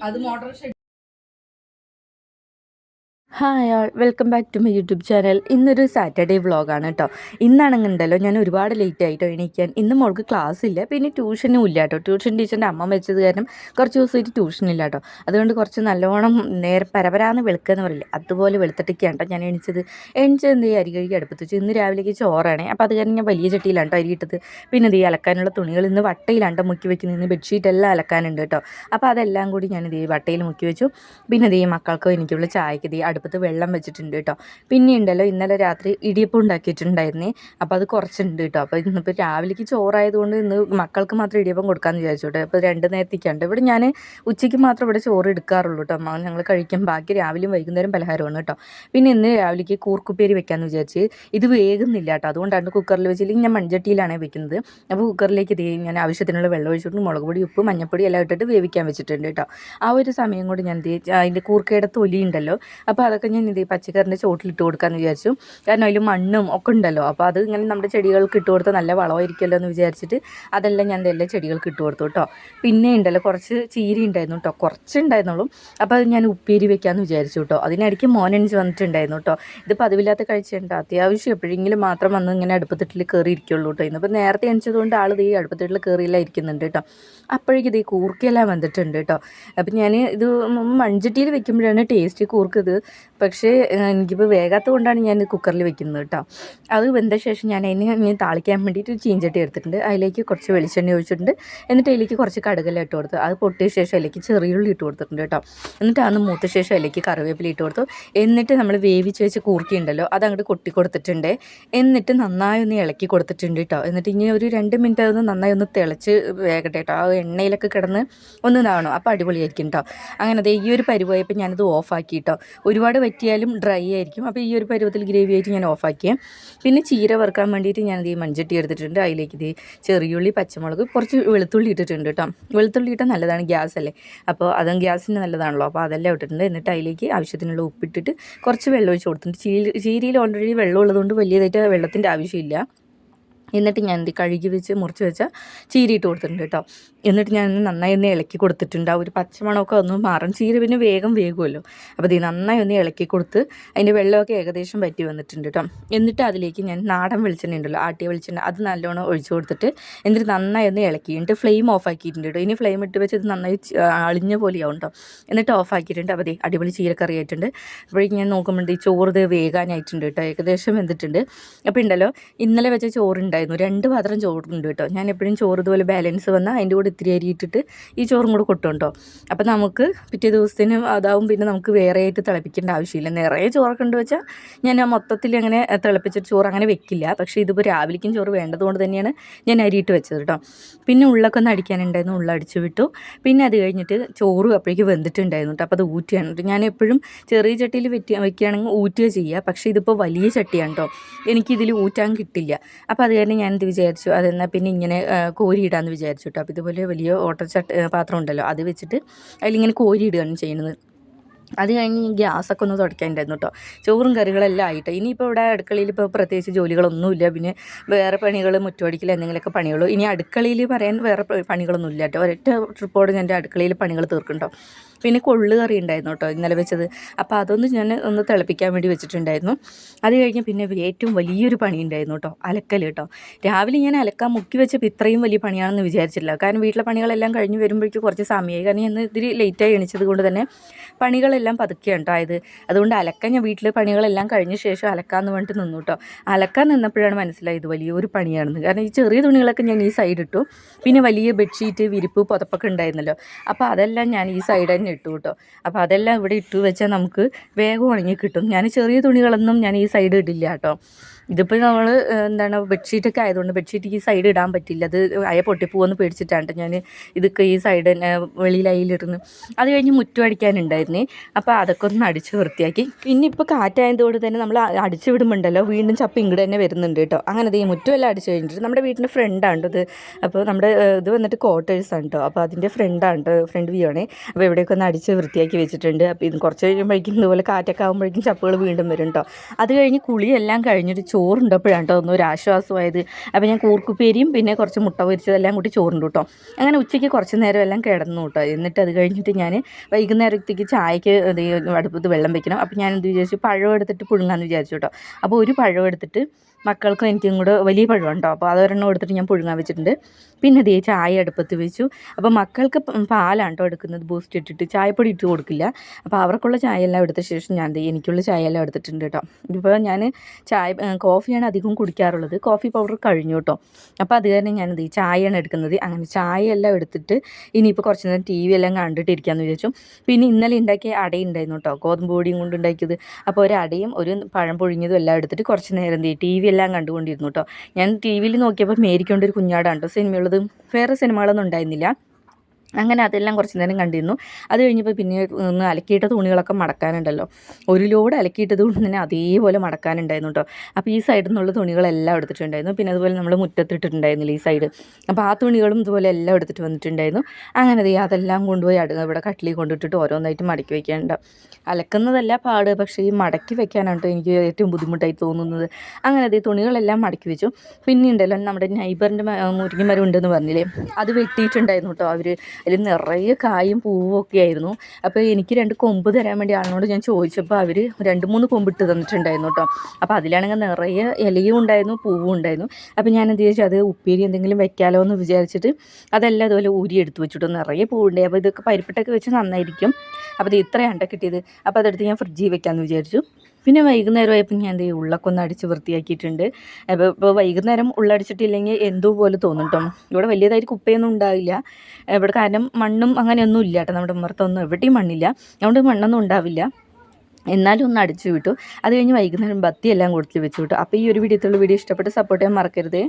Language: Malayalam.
അത് motor shed hi all welcome back to my YouTube channel ഇന്നൊരു സാറ്റർഡേ വ്ളോഗാണ് കേട്ടോ ഇന്നാണെന്നുണ്ടല്ലോ ഞാൻ ഒരുപാട് ലേറ്റ് ആയിട്ടോ എണീക്കാൻ. ഇന്ന് മോൾക്ക് ക്ലാസ് ഇല്ല പിന്നെ ട്യൂഷനും ഇല്ല കേട്ടോ ട്യൂഷൻ ടീച്ചറിന്റെ അമ്മ വെച്ചത് കാരണം കുറച്ച് ദിവസമായിട്ട് ട്യൂഷൻ ഇല്ല കേട്ടോ അതുകൊണ്ട് കുറച്ച് നല്ലോണം നേരെ പരപരാന്ന് വെളുക്കുക പറയില്ല അതുപോലെ വെളുത്തിട്ടൊക്കെയാണ് കേട്ടോ ഞാൻ എണിച്ചത്. എണിച്ചത് എന്ത് ചെയ്യുക അരി കഴുകി അടുപ്പത്ത് വെച്ച് ഇന്ന് രാവിലേക്ക് ചോറാണ്. അപ്പോൾ അത് കാരണം ഞാൻ വലിയ ചട്ടിയിലാണ് കേട്ടോ അരി ഇട്ടത്. പിന്നെ ഇത് അലക്കാനുള്ള തുണികൾ ഇന്ന് വട്ടയിലാണ് ട്ടോ മുക്കി വെക്കുന്നത്. ഇന്ന് ബെഡ്ഷീറ്റ് എല്ലാം അലക്കാനുണ്ട് കേട്ടോ അപ്പോൾ അതെല്ലാം കൂടി ഞാനിത് വട്ടയിൽ മുക്കി വെച്ചു. പിന്നെ ഇത് മക്കൾക്കോ എനിക്കുള്ള ചായക്ക് ഇത് ഈ അടുപ്പത്ത് വെള്ളം വെച്ചിട്ടുണ്ട് കേട്ടോ. പിന്നെ ഉണ്ടല്ലോ ഇന്നലെ രാത്രി ഇടിയപ്പം ഉണ്ടാക്കിയിട്ടുണ്ടായിരുന്നേ. അപ്പോൾ അത് കുറച്ചുണ്ട് കേട്ടോ. അപ്പോൾ ഇന്നിപ്പോൾ രാവിലേക്ക് ചോറായതുകൊണ്ട് ഇന്ന് മക്കൾക്ക് മാത്രം ഇടിയപ്പം കൊടുക്കാമെന്ന് വിചാരിച്ചു കേട്ടോ അപ്പോൾ രണ്ട് നേരത്തേക്കുണ്ട്. ഇവിടെ ഞാൻ ഉച്ചയ്ക്ക് മാത്രം ഇവിടെ ചോറ് എടുക്കാറുള്ളൂ കേട്ടോ. ഞങ്ങൾ കഴിക്കും ബാക്കി രാവിലെയും വൈകുന്നേരം പലഹാരമാണ് കേട്ടോ. പിന്നെ ഇന്ന് രാവിലേക്ക് കൂർക്കുപ്പേരി വെക്കാമെന്ന് വിചാരിച്ച് ഇത് വേകുന്നില്ല കേട്ടോ. അതുകൊണ്ടാണ് കുക്കറിൽ വെച്ചില്ലെങ്കിൽ ഞാൻ മൺചട്ടിയിലാണ് വെക്കുന്നത്. അപ്പോൾ കുക്കറിലേക്ക് ഇത് ഞാൻ ആവശ്യത്തിനുള്ള വെള്ളം ഒഴിച്ചിട്ട് മുളക് പൊടി ഉപ്പ് മഞ്ഞപ്പൊടി എല്ലാം ഇട്ടിട്ട് വേവിക്കാൻ വെച്ചിട്ടുണ്ട് കേട്ടോ. ആ ഒരു സമയം കൊണ്ട് ഞാൻ അതിന്റെ കൂർക്കയുടെ തൊലി ഉണ്ടല്ലോ. അപ്പോൾ അതൊക്കെ ഞാൻ ഇത് പച്ചക്കറിന്റെ ചോട്ടിലിട്ട് കൊടുക്കാമെന്ന് വിചാരിച്ചു. കാരണം അതിൽ മണ്ണും ഒക്കെ ഉണ്ടല്ലോ. അപ്പോൾ അത് ഇങ്ങനെ നമ്മുടെ ചെടികൾക്ക് ഇട്ട് കൊടുത്താൽ നല്ല വളമായിരിക്കുമല്ലോ എന്ന് വിചാരിച്ചിട്ട് അതെല്ലാം ഞാൻ എല്ലാ ചെടികൾക്ക് ഇട്ട് കൊടുത്തു കേട്ടോ. പിന്നെ ഉണ്ടല്ലോ കുറച്ച് ചീര ഉണ്ടായിരുന്നു കേട്ടോ. കുറച്ച് ഉണ്ടായിരുന്നുള്ളൂ. അപ്പോൾ അത് ഞാൻ ഉപ്പേരി വെക്കാമെന്ന് വിചാരിച്ചു കേട്ടോ. അതിനിടയ്ക്ക് മോനണിച്ച് വന്നിട്ടുണ്ടായിരുന്നു കേട്ടോ. ഇത് പതിവില്ലാത്ത കഴിച്ചിട്ടുണ്ട്? അത്യാവശ്യം എപ്പോഴെങ്കിലും മാത്രം വന്ന് ഇങ്ങനെ അടുപ്പത്തിട്ടിൽ കയറി ഇരിക്കുള്ളൂ കേട്ടോ. ഇന്നിപ്പോൾ നേരത്തെ എണിച്ചതുകൊണ്ട് ആൾ ഈ അടുപ്പത്തിട്ടിൽ കയറിയില്ല ഇരിക്കുന്നുണ്ട് കേട്ടോ. അപ്പോഴേക്കും ഇത് ഈ കൂർക്കയെല്ലാം വന്നിട്ടുണ്ട് കേട്ടോ. അപ്പം ഞാൻ ഇത് മൺചട്ടിയിൽ വെക്കുമ്പോഴാണ് ടേസ്റ്റ് കൂർക്കത്. ഇത് പക്ഷേ എനിക്കിപ്പോൾ വേഗാത്ത കൊണ്ടാണ് ഞാൻ കുക്കറിൽ വെക്കുന്നത് കേട്ടോ. അത് വെന്ത ശേഷം ഞാൻ അതിനെ ഇങ്ങനെ താളിക്കാൻ വേണ്ടിയിട്ട് ഒരു ചീഞ്ചട്ടി എടുത്തിട്ടുണ്ട്. അതിലേക്ക് കുറച്ച് വെളിച്ചെണ്ണ ഒഴിച്ചിട്ടുണ്ട്. എന്നിട്ട് അതിലേക്ക് കുറച്ച് കടുകെല്ലാം ഇട്ട് കൊടുത്തു. അത് പൊട്ടിയ ശേഷം അതിലേക്ക് ചെറിയുള്ളി ഇട്ട് കൊടുത്തിട്ടുണ്ട് കേട്ടോ. എന്നിട്ട് അന്ന് മൂത്ത ശേഷം അതിലേക്ക് കറിവേപ്പില ഇട്ട് കൊടുത്തു. എന്നിട്ട് നമ്മൾ വേവിച്ച് വെച്ച് കൂർക്കിയുണ്ടല്ലോ അത് അങ്ങോട്ട് കൊട്ടി കൊടുത്തിട്ടുണ്ട്. എന്നിട്ട് നന്നായി ഒന്ന് ഇളക്കി കൊടുത്തിട്ടുണ്ട് കേട്ടോ. എന്നിട്ട് ഇനി ഒരു രണ്ട് മിനിറ്റ് അതൊന്ന് നന്നായി ഒന്ന് തിളച്ച് വേകട്ടെ കേട്ടോ. ആ എണ്ണയിലൊക്കെ കിടന്ന് ഒന്ന് നാണോ അപ്പോൾ അടിപൊളിയായിരിക്കും കേട്ടോ. അങ്ങനെ ഈ ഒരു പരിപോയപ്പോൾ ഞാനത് ഓഫാക്കി കേട്ടോ. ഒരുപാട് വറ്റിയാലും ഡ്രൈ ആയിരിക്കും. അപ്പോൾ ഈ ഒരു പരുവത്തിൽ ഗ്രേവി ആയിട്ട് ഞാൻ ഓഫാക്കിയേ. പിന്നെ ചീര വറുക്കാൻ വേണ്ടിയിട്ട് ഞാനത് ഈ മൺചട്ടി എടുത്തിട്ടുണ്ട്. അതിലേക്ക് ഇത് ചെറിയുള്ളി പച്ചമുളക് കുറച്ച് വെളുത്തുള്ളി ഇട്ടിട്ടുണ്ട് കേട്ടോ. വെളുത്തുള്ളി ഇട്ടാൽ നല്ലതാണ് ഗ്യാസ് അല്ലേ? അപ്പോൾ അതും ഗ്യാസിന് നല്ലതാണല്ലോ. അപ്പോൾ അതെല്ലാം ഇട്ടിട്ടുണ്ട്. എന്നിട്ട് അതിലേക്ക് ആവശ്യത്തിനുള്ള ഉപ്പിട്ടിട്ട് കുറച്ച് വെള്ളം ഒഴിച്ച് കൊടുത്തിട്ടുണ്ട്. ചീര ചീരയിൽ ഓൾറെഡി വെള്ളം ഉള്ളതുകൊണ്ട് വലിയതായിട്ട് വെള്ളത്തിന്റെ ആവശ്യമില്ല. എന്നിട്ട് ഞാൻ എന്ത് കഴുകി വെച്ച് മുറിച്ച് വെച്ച ചീരിയിട്ട് കൊടുത്തിട്ടുണ്ട് കേട്ടോ. എന്നിട്ട് ഞാൻ നന്നായി ഒന്ന് ഇളക്കി കൊടുത്തിട്ടുണ്ട്. ആ ഒരു പച്ചമണമൊക്കെ ഒന്ന് മാറും. ചീര പിന്നെ വേഗം വേഗമല്ലോ അപ്പോൾ ഇത് നന്നായി ഒന്ന് ഇളക്കി കൊടുത്ത് അതിന്റെ വെള്ളമൊക്കെ ഏകദേശം പറ്റി വന്നിട്ടുണ്ട് കേട്ടോ. എന്നിട്ട് അതിലേക്ക് ഞാൻ നാടൻ വെളിച്ചെണ്ണ ഉണ്ടല്ലോ ആട്ടിയ വെളിച്ചെണ്ണ അത് നല്ലോണം ഒഴിച്ച് കൊടുത്തിട്ട് എന്നിട്ട് നന്നായി ഒന്ന് ഇളക്കി. എന്നിട്ട് ഫ്ലെയിം ഓഫ് ആക്കിയിട്ടുണ്ട് ഇനി ഫ്ലെയിം ഇട്ട് വെച്ച് ഇത് നന്നായി അളിഞ്ഞ പോലെയാവും കേട്ടോ. എന്നിട്ട് ഓഫ് ആക്കിയിട്ടുണ്ട്. അപ്പോൾ അടിപൊളി ചീരക്കറി ആയിട്ടുണ്ട്. അപ്പോഴേക്കും ഞാൻ നോക്കുമ്പോൾ ഈ ചോറ് വേഗാനായിട്ടുണ്ട് കേട്ടോ. ഏകദേശം വെന്തിട്ടുണ്ട്. അപ്പോൾ ഉണ്ടല്ലോ ഇന്നലെ വെച്ച ചോറുണ്ടായിരുന്നു രണ്ട് പാത്രം ചോറുണ്ട് കേട്ടോ. ഞാൻ എപ്പോഴും ചോറ് ഇതുപോലെ ബാലൻസ് വന്നാൽ അതിന്റെ കൂടെ ഇത്തിരി അരി ഇട്ടിട്ട് ഈ ചോറും കൂടെ കൊട്ടും കേട്ടോ അപ്പോൾ നമുക്ക് പിറ്റേ ദിവസത്തിന് അതാവും പിന്നെ നമുക്ക് വേറെ ആയിട്ട് തിളപ്പിക്കേണ്ട ആവശ്യമില്ല. നിറയെ ചോറൊക്കെ ഉണ്ട് വെച്ചാൽ ഞാൻ മൊത്തത്തിൽ അങ്ങനെ തിളപ്പിച്ചിട്ട് ചോറ് അങ്ങനെ വെക്കില്ല. പക്ഷേ ഇതിപ്പോൾ രാവിലേക്കും ചോറ് വേണ്ടതുകൊണ്ട് തന്നെയാണ് ഞാൻ അരിയിട്ട് വെച്ചത് കേട്ടോ പിന്നെ ഉള്ളൊക്കെ ഒന്ന് അടിക്കാനുണ്ടായിരുന്നു. ഉള്ള അടിച്ചു വിട്ടു. പിന്നെ അത് കഴിഞ്ഞിട്ട് ചോറ് അപ്പോഴേക്ക് വെന്തിട്ടുണ്ടായിരുന്നു കേട്ടോ അപ്പോൾ അത് ഊറ്റിയാണ് കേട്ടോ ഞാൻ എപ്പോഴും ചെറിയ ചട്ടിയിൽ വെറ്റി വെക്കുകയാണെങ്കിൽ ഊറ്റുക ചെയ്യുക. പക്ഷേ ഇതിപ്പോൾ വലിയ ചട്ടിയാണ് കേട്ടോ എനിക്കിതിൽ ഊറ്റാൻ കിട്ടില്ല. അപ്പോൾ അത് ഞാൻ ഞാനിത് വിചാരിച്ചു അതെന്നാൽ പിന്നെ ഇങ്ങനെ കോരി കോരിയിടാമെന്ന് വിചാരിച്ചു കേട്ടോ അപ്പോൾ ഇതുപോലെ വലിയ ഓട്ടർ ചട്ട പാത്രം ഉണ്ടല്ലോ അത് വെച്ചിട്ട് അതിലിങ്ങനെ കോരിയിടുകയാണ് ചെയ്യുന്നത്. അത് കഴിഞ്ഞ് ഗ്യാസൊക്കെ ഒന്ന് തുടയ്ക്കാനുണ്ടായിരുന്നു കേട്ടോ ചോറും കറികളെല്ലാം ആയിട്ട്. ഇനിയിപ്പോൾ ഇവിടെ അടുക്കളയിൽ ഇപ്പോൾ പ്രത്യേകിച്ച് ജോലികളൊന്നുമില്ല. പിന്നെ വേറെ പണികൾ മുറ്റുപടിക്കൽ എന്തെങ്കിലുമൊക്കെ പണികളോ ഇനി അടുക്കളയിൽ പറയാൻ വേറെ പണികളൊന്നും പണികളൊന്നുമില്ല കേട്ടോ ഒരൊറ്റ ട്രിപ്പോട് ഞാൻ അടുക്കളയിൽ പണികൾ തീർക്കുന്നുണ്ടോ പിന്നെ കൊള്ളു കറി ഉണ്ടായിരുന്നു കേട്ടോ ഇന്നലെ വെച്ചത്. അപ്പോൾ അതൊന്ന് ഞാൻ ഒന്ന് തിളപ്പിക്കാൻ വേണ്ടി വെച്ചിട്ടുണ്ടായിരുന്നു. അത് കഴിഞ്ഞ് പിന്നെ ഏറ്റവും വലിയൊരു പണി ഉണ്ടായിരുന്നു കേട്ടോ അലക്കൽ കേട്ടോ രാവിലെ ഞാൻ അലക്കാൻ മുക്കി വെച്ചപ്പോൾ ഇത്രയും വലിയ പണിയാണെന്ന് വിചാരിച്ചില്ല കാരണം വീട്ടിലെ പണികളെല്ലാം കഴിഞ്ഞ് വരുമ്പോഴേക്കും കുറച്ച് സമയമായി കാരണം ഞാൻ ഇത്തിരി ലേറ്റായി എണിച്ചത് കൊണ്ട് തന്നെ പണികളെല്ലാം പതുക്കെയാണ് കേട്ടോ ആയത് അതുകൊണ്ട് അലക്കാൻ ഞാൻ വീട്ടിലെ പണികളെല്ലാം കഴിഞ്ഞ ശേഷം അലക്കാന്ന് പറഞ്ഞിട്ട് നിന്നു കേട്ടോ അലക്കാൻ നിന്നപ്പോഴാണ് മനസ്സിലായത് വലിയൊരു പണിയാണെന്ന്. കാരണം ഈ ചെറിയ തുണികളൊക്കെ ഞാൻ ഈ സൈഡ് ഇട്ടു പിന്നെ വലിയ ബെഡ്ഷീറ്റ് വിരിപ്പ് പുതപ്പൊക്കെ ഉണ്ടായിരുന്നല്ലോ. അപ്പോൾ അതെല്ലാം ഞാൻ ഈ സൈഡ് തന്നെ ഇട്ടു കേട്ടോ അപ്പോൾ അതെല്ലാം ഇവിടെ ഇട്ടു വെച്ചാൽ നമുക്ക് വേഗം ഉണങ്ങി കിട്ടും. ഞാൻ ചെറിയ തുണികളൊന്നും ഞാൻ ഈ സൈഡ് ഇടില്ല കേട്ടോ ഇതിപ്പോൾ നമ്മൾ എന്താണ് ബെഡ്ഷീറ്റൊക്കെ ആയതുകൊണ്ട് ബെഡ്ഷീറ്റ് ഈ സൈഡ് ഇടാൻ പറ്റില്ല. അത് അയ പൊട്ടിപ്പോവെന്ന് പേടിച്ചിട്ടാണ് ട്ടോ ഞാൻ ഇതൊക്കെ ഈ സൈഡ് തന്നെ വെളിയിൽ അയിലിടുന്നു അത് കഴിഞ്ഞ് മുറ്റം അടിക്കാനുണ്ടായിരുന്നേ. അപ്പോൾ അതൊക്കെ ഒന്ന് അടിച്ച് വൃത്തിയാക്കി. പിന്നെ ഇപ്പോൾ കാറ്റായതുകൊണ്ട് തന്നെ നമ്മൾ അടിച്ച് വിടുമ്പോണ്ടല്ലോ വീണ്ടും ചപ്പ് ഇങ്ങോട്ട് തന്നെ വരുന്നുണ്ട് കേട്ടോ. അങ്ങനെ ഈ മുറ്റം എല്ലാം അടിച്ച് കഴിഞ്ഞിട്ട് നമ്മുടെ വീട്ടിന്റെ ഫ്രണ്ടാണ് ഇത്. അപ്പോൾ നമ്മുടെ ഇത് വന്നിട്ട് ക്വാർട്ടേഴ്സാണ് കേട്ടോ. അപ്പോൾ അതിന്റെ ഫ്രണ്ടാണ് ഫ്രണ്ട് വ്യൂ ആണേ. അപ്പോൾ ഇവിടെയൊക്കെ ഒന്ന് അടിച്ച് വൃത്തിയാക്കി വെച്ചിട്ടുണ്ട്. അപ്പോൾ ഇത് കുറച്ച് കഴിയുമ്പോഴേക്കും ഇതുപോലെ കാറ്റൊക്കെ ആകുമ്പോഴേക്കും ചപ്പുകൾ വീണ്ടും വരും കേട്ടോ അത് കഴിഞ്ഞ് കുളിയെല്ലാം കഴിഞ്ഞിട്ട് ചോറുണ്ടപ്പോഴാണ് കേട്ടോ ഒന്ന് ഒരു ആശ്വാസമായത്. അപ്പോൾ ഞാൻ കൂർക്കുപ്പേരിയും പിന്നെ കുറച്ച് മുട്ട പൊരിച്ചതെല്ലാം കൂട്ടി ചോറുണ്ട് കേട്ടോ. അങ്ങനെ ഉച്ചയ്ക്ക് കുറച്ച് നേരം എല്ലാം കിടന്നു കേട്ടോ. എന്നിട്ട് അത് കഴിഞ്ഞിട്ട് ഞാൻ വൈകുന്നേരത്തേക്ക് ചായക്ക് അടുപ്പത്ത് വെള്ളം വെക്കണം. അപ്പോൾ ഞാൻ എന്ത് വിചാരിച്ചു? പഴം എടുത്തിട്ട് പുഴുങ്ങാമെന്ന് വിചാരിച്ചു കേട്ടോ. അപ്പോൾ ഒരു പഴം എടുത്തിട്ട് മക്കൾക്കും എനിക്കും കൂടെ വലിയ പഴം ഉണ്ടോ അപ്പോൾ അതൊരെണ്ണം എടുത്തിട്ട് ഞാൻ പുഴുങ്ങാൻ വെച്ചിട്ടുണ്ട്. പിന്നെ ദേ ചായ അടുപ്പത്ത് വെച്ചു. അപ്പോൾ മക്കൾക്ക് പാലാണ് കേട്ടോ എടുക്കുന്നത്. ബൂസ്റ്റ് ഇട്ടിട്ട് ചായപ്പൊടി ഇട്ട് കൊടുക്കില്ല. അപ്പോൾ അവർക്കുള്ള ചായയെല്ലാം എടുത്ത ശേഷം ഞാൻ എനിക്കുള്ള ചായയെല്ലാം എടുത്തിട്ടുണ്ട് കേട്ടോ ഇപ്പോൾ ഞാൻ ചായ കോഫിയാണ് അധികം കുടിക്കാറുള്ളത്. കോഫി പൗഡർ കഴിഞ്ഞു കേട്ടോ അപ്പോൾ അത് കാരണം ഞാനത് ചായയാണ് എടുക്കുന്നത്. അങ്ങനെ ചായയെല്ലാം എടുത്തിട്ട് ഇനിയിപ്പോൾ കുറച്ച് നേരം ടി വി എല്ലാം കണ്ടിട്ടിരിക്കാമെന്ന് വിചാരിച്ചു. പിന്നെ ഇന്നലെ ഉണ്ടാക്കിയ അടയുണ്ടായിരുന്നു കേട്ടോ ഗോതമ്പ് പൊടിയും കൊണ്ട് ഉണ്ടാക്കിയത്. അപ്പോൾ ഒരു അടയും ഒരു പഴം പൊഴിഞ്ഞതും എല്ലാം എടുത്തിട്ട് കുറച്ച് നേരം ടി വി എല്ലാം കണ്ടുകൊണ്ടിരുന്നു കേട്ടോ ഞാൻ ടി വിയിൽ നോക്കിയപ്പോൾ മേരിക്കൊണ്ടൊരു കുഞ്ഞാടാണ് കേട്ടോ സിനിമയുള്ളത്. വേറെ സിനിമകളൊന്നും ഉണ്ടായിരുന്നില്ല. അങ്ങനെ അതെല്ലാം കുറച്ച് നേരം കണ്ടിരുന്നു. അത് കഴിഞ്ഞപ്പോൾ പിന്നെ ഒന്ന് അലക്കിയിട്ട തുണികളൊക്കെ മടക്കാനുണ്ടല്ലോ. ഒരു ലോഡ് അലക്കിയിട്ടത് കൊണ്ട് തന്നെ അതേപോലെ മടക്കാനുണ്ടായിരുന്നു കേട്ടോ. അപ്പോൾ ഈ സൈഡിൽ നിന്നുള്ള തുണികളെല്ലാം എടുത്തിട്ടുണ്ടായിരുന്നു. പിന്നെ അതുപോലെ നമ്മൾ മുറ്റത്തിട്ടിട്ടുണ്ടായിരുന്നില്ല ഈ സൈഡ് അപ്പോൾ ആ തുണികളും ഇതുപോലെ എല്ലാം എടുത്തിട്ട് വന്നിട്ടുണ്ടായിരുന്നു. അങ്ങനെ അതെല്ലാം കൊണ്ടുപോയി അടുത്ത് ഇവിടെ കട്ടിലിൽ കൊണ്ടിട്ടിട്ട് ഓരോന്നായിട്ട് മടക്കി വയ്ക്കാനുണ്ട് അലക്കുന്നതല്ല പാട് പക്ഷേ ഈ മടക്കി വെക്കാനാണ് എനിക്ക് ഏറ്റവും ബുദ്ധിമുട്ടായി തോന്നുന്നത്. അങ്ങനെ അത് തുണികളെല്ലാം മടക്കി വെച്ചു. പിന്നെ ഉണ്ടല്ലോ നമ്മുടെ നൈബറിന്റെ മുരിങ്ങമരം ഉണ്ടെന്ന് പറഞ്ഞില്ലേ? അത് വെട്ടിയിട്ടുണ്ടായിരുന്നു കേട്ടോ അവർ അതിൽ നിറയെ കായും പൂവും ഒക്കെ ആയിരുന്നു. അപ്പോൾ എനിക്ക് രണ്ട് കൊമ്പ് തരാൻ വേണ്ടി ആളിനോട് ഞാൻ ചോദിച്ചപ്പോൾ അവർ രണ്ട് മൂന്ന് കൊമ്പ് ഇട്ട് തന്നിട്ടുണ്ടായിരുന്നു കേട്ടോ. അപ്പോൾ അതിലാണെങ്കിൽ നിറയെ ഇലയും ഉണ്ടായിരുന്നു പൂവും ഉണ്ടായിരുന്നു. അപ്പോൾ ഞാൻ എന്ത് ചോദിച്ചു അത് ഉപ്പേരി എന്തെങ്കിലും വെക്കാലോ എന്ന് വിചാരിച്ചിട്ട് അതെല്ലാം അതുപോലെ ഊരി എടുത്ത് വെച്ചിട്ട്. നിറയെ പൂവുണ്ടായി അപ്പോൾ ഇതൊക്കെ പരിപ്പിട്ടൊക്കെ വെച്ച് നന്നായിരിക്കും. അപ്പോൾ ഇത് ഇത്രയാണ് കിട്ടിയത്. അപ്പോൾ അതെടുത്ത് ഞാൻ ഫ്രിഡ്ജിൽ വെക്കാമെന്ന് വിചാരിച്ചു. പിന്നെ വൈകുന്നേരം ആയപ്പോൾ ഞാൻ ദേ ഉള്ളൊക്കൊന്ന് അടിച്ച് വൃത്തിയാക്കിയിട്ടുണ്ട്. അപ്പോൾ ഇപ്പോൾ വൈകുന്നേരം ഉള്ളടിച്ചിട്ടില്ലെങ്കിൽ എന്തോ പോലെ തോന്നും കേട്ടോ ഇവിടെ വലിയതായിട്ട് കുപ്പയൊന്നും ഉണ്ടാവില്ല. ഇവിടെ കാരണം മണ്ണും അങ്ങനെയൊന്നും ഇല്ല കേട്ടോ. നമ്മുടെ ഉമ്മറത്തൊന്നും എവിടെയും മണ്ണില്ല. അതുകൊണ്ട് മണ്ണൊന്നും ഉണ്ടാവില്ല. എന്നാലും ഒന്ന് അടിച്ചു വിട്ടു. അത് കഴിഞ്ഞ് വൈകുന്നേരം ബത്തിയെല്ലാം കൊടുത്ത് വെച്ചു വിട്ടു. അപ്പോൾ ഈ ഒരു വീഡിയോത്തുള്ള വീഡിയോ ഇഷ്ടപ്പെട്ട് സപ്പോർട്ട് ചെയ്യാൻ മറക്കരുത്.